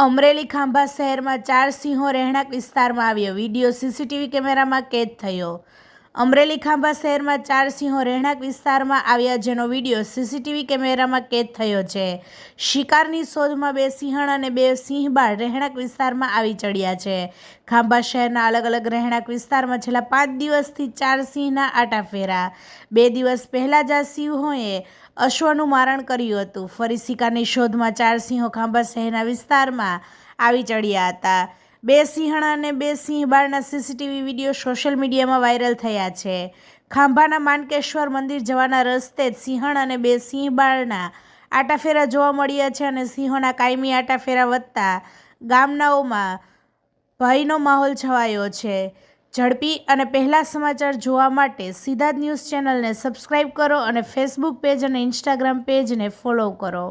અમરેલી ખાંભા શહેરમાં ચાર સિંહો રહેણાંક વિસ્તારમાં આવ્યો. વીડિયો સીસીટીવી કેમેરામાં કેદ થયો. અમરેલી ખાંભા શહેરમાં ચાર સિંહો રહેણાંક વિસ્તારમાં આવ્યા જેનો વીડિયો સીસીટીવી કેમેરામાં કેદ થયો છે. શિકારની શોધમાં બે સિંહણ અને બે સિંહબાળ રહેણાંક વિસ્તારમાં આવી ચડ્યા છે. ખાંભા શહેરના અલગ અલગ રહેણાંક વિસ્તારમાં છેલ્લા પાંચ દિવસથી ચાર સિંહના આટા ફેરા. બે દિવસ પહેલાં જ આ સિંહોએ અશ્વનું મારણ કર્યું હતું. ફરી શિકારની શોધમાં ચાર સિંહો ખાંભા શહેરના વિસ્તારમાં આવી ચડ્યા હતા. બે સિંહણ અને બે સિંહબાળના સીસીટીવી વીડિયો સોશિયલ મીડિયામાં વાયરલ થયા છે. ખાંભાના માનકેશ્વર મંદિર જવાના રસ્તે જ સિંહણ અને બે સિંહબાળના આટાફેરા જોવા મળ્યા છે અને સિંહોના કાયમી આટાફેરા વધતા ગામનાઓમાં ભયનો માહોલ છવાયો છે. ઝડપી અને પહેલા સમાચાર જોવા માટે સીધા જ ન્યૂઝ ચેનલને સબસ્ક્રાઇબ કરો અને ફેસબુક પેજ અને ઇન્સ્ટાગ્રામ પેજને ફોલો કરો.